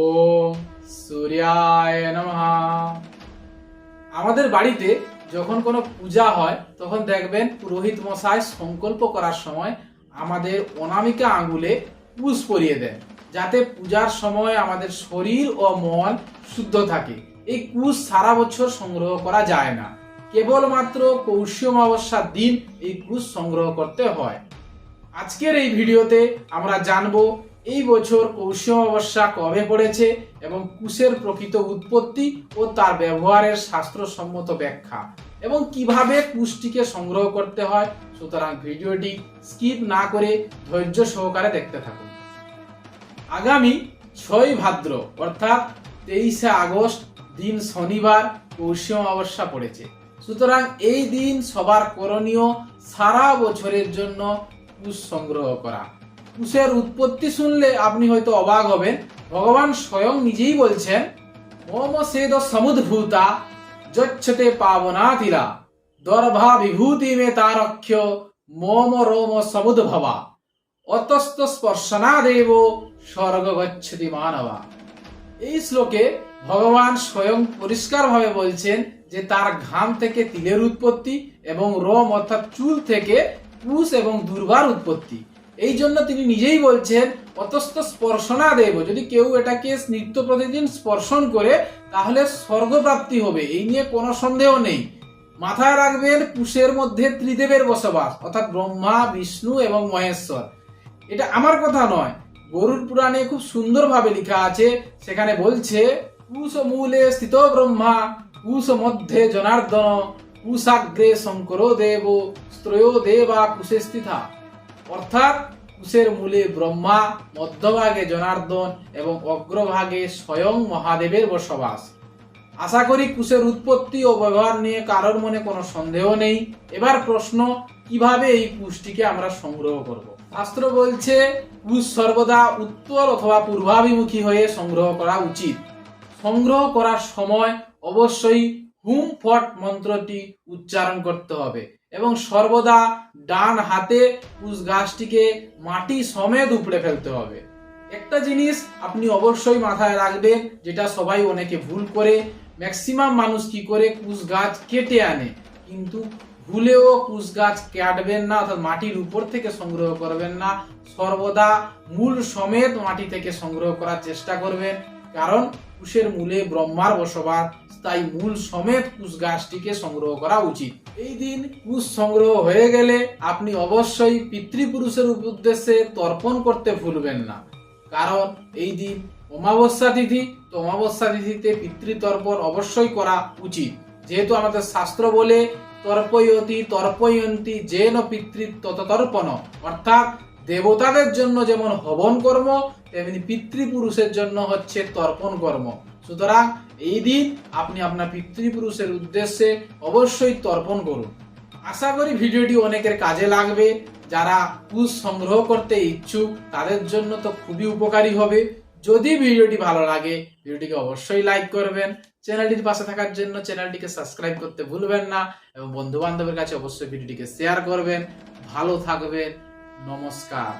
ওম সূর্যায় নমঃ। আমাদের বাড়িতে যখন কোনো পূজা হয়, তখন দেখবেন পুরোহিত মশাই সংকল্প করার সময় আমাদের অনামিকা আঙ্গুলে কুশ পরিয়ে দেন, যাতে পূজার সময় আমাদের শরীর ও মন শুদ্ধ থাকে। এই কুশ সারা বছর সংগ্রহ করা যায় না। কেবলমাত্র পৌষ্য অমাবস্যার দিন এই কুশ সংগ্রহ করতে হয়। আজকের এই ভিডিওতে আমরা জানব এই বছর পৌষ অমাবস্যা কবে পড়েছে এবং কুশের প্রকৃত উৎপত্তি ও তার ব্যবহারের শাস্ত্রসম্মত ব্যাখ্যা এবং কীভাবে কুশটিকে সংগ্রহ করতে হয়। সুতরাং ভিডিওটি স্কিপ না করে ধৈর্য সহকারে দেখতে থাকুন। আগামী ছয় ভাদ্র, অর্থাৎ তেইশে আগস্ট, দিন শনিবার পৌষ অমাবস্যা পড়েছে। সুতরাং এই দিন সবার করণীয় সারা বছরের জন্য কুশ সংগ্রহ করা। কুশের উৎপত্তি শুনলে আপনি হয়তো অবাক হবেন। ভগবান স্বয়ং নিজেই বলছেন মম সেদ সমুদ্ভূতা যচ্ছতে পাবনাতিরা দর্ভা বিভূতি মে তারক্ষ মম রোম সমুদ্ভবা অতস্ত স্পর্শনা দেব স্বর্গ গচ্ছতি মানবা। এই শ্লোকে ভগবান স্বয়ং পরিষ্কারভাবে বলছেন যে তার ঘাম থেকে তিলের উৎপত্তি এবং রোম অর্থাৎ চুল থেকে পুষ এবং দুর্বার উৎপত্তি। এই জন্য তিনি নিজেই বলছেন অতস্থ স্পর্শনা দেব যদি কেউ এটাকে নিত্য প্রতিদিন স্পর্শন করে, তাহলে স্বর্গপ্রাপ্তি হবে। এই নিয়ে কোনো সন্দেহ নেই। মাথায় রাখবেন কুশের মধ্যে ত্রিদেবের বসবাস, অর্থাৎ ব্রহ্মা, বিষ্ণু এবং মহেশ্বর। এটা আমার কথা নয়। গরুর পুরাণে খুব সুন্দরভাবে লেখা আছে। সেখানে বলছে কুশ মূলে স্থিত ব্রহ্মা কুশ মধ্যে জনার্দন কুশাগ্রে শঙ্কর দেব, স্ত্রয় দেবা কুশে স্থিতা অর্থাৎ কুশের মূলে ব্রহ্মা, মধ্যভাগে জনার্দন এবং অগ্রভাগে স্বয়ং মহাদেবের বসবাস। আশা করি কুশের উৎপত্তি ও ব্যবহার নিয়ে কারোর মনে কোনো সন্দেহ নেই। এবার প্রশ্ন, কীভাবে এই কুশটিকে আমরা সংগ্রহ করব? শাস্ত্র বলছে, কুশ সর্বদা উত্তর অথবা পূর্বাভিমুখী হয়ে সংগ্রহ করা উচিত। সংগ্রহ করার সময় অবশ্যই হুম ফট মন্ত্রটি উচ্চারণ করতে হবে এবং সর্বদা ডান হাতে কুশ গাছটিকে মাটি সমেত উপড়ে ফেলতে হবে। একটা জিনিস আপনি অবশ্যই মাথায় রাখবেন, যেটা সবাই অনেকে ভুল করে, ম্যাক্সিমাম মানুষ কি করে? কুশ গাছ কেটে আনে। কিন্তু ভুলেও কুশ গাছ কাটবেন না, অর্থাৎ মাটির উপর থেকে সংগ্রহ করবেন না। সর্বদা মূল সমেত মাটি থেকে সংগ্রহ করার চেষ্টা করবেন। কারণ কুশের মূলে ব্রহ্মার বসবাস, তাই মূল সমেত কুশ গাছটিকে সংগ্রহ করা উচিত। এই দিন কুশ সংগ্রহ হয়ে গেলে আপনি অবশ্যই পিতৃপুরুষের উদ্দেশ্যে তর্পণ করতে ভুলবেন না। কারণ এই দিন অমাবস্যা তিথি, তো অমাবস্যা তিথিতে পিতৃতর্পণ অবশ্যই করা উচিত। যেহেতু আমাদের শাস্ত্র বলে, তর্পয়তি তর্পয়ন্তী যেন পিতৃ ততর্পণ অর্থাৎ দেবতাদের জন্য যেমন হবন কর্ম তেমনি পিতৃপুরুষের জন্য হচ্ছে তর্পণ কর্ম। সুতরাং এই দিন আপনি আপনার পিতৃপুরুষের উদ্দেশ্যে অবশ্যই তর্পণ করুন। আশা করি ভিডিওটি অনেকের কাজে লাগবে। যারা কুশ সংগ্রহ করতে ইচ্ছুক, তাদের জন্য তো খুবই উপকারী হবে। যদি ভিডিওটি ভালো লাগে, ভিডিওটিকে অবশ্যই লাইক করবেন। চ্যানেলটির পাশে থাকার জন্য চ্যানেলটিকে সাবস্ক্রাইব করতে ভুলবেন না এবং বন্ধু বান্ধবের কাছে অবশ্যই ভিডিওটিকে শেয়ার করবেন। ভালো থাকবেন। নমস্কার।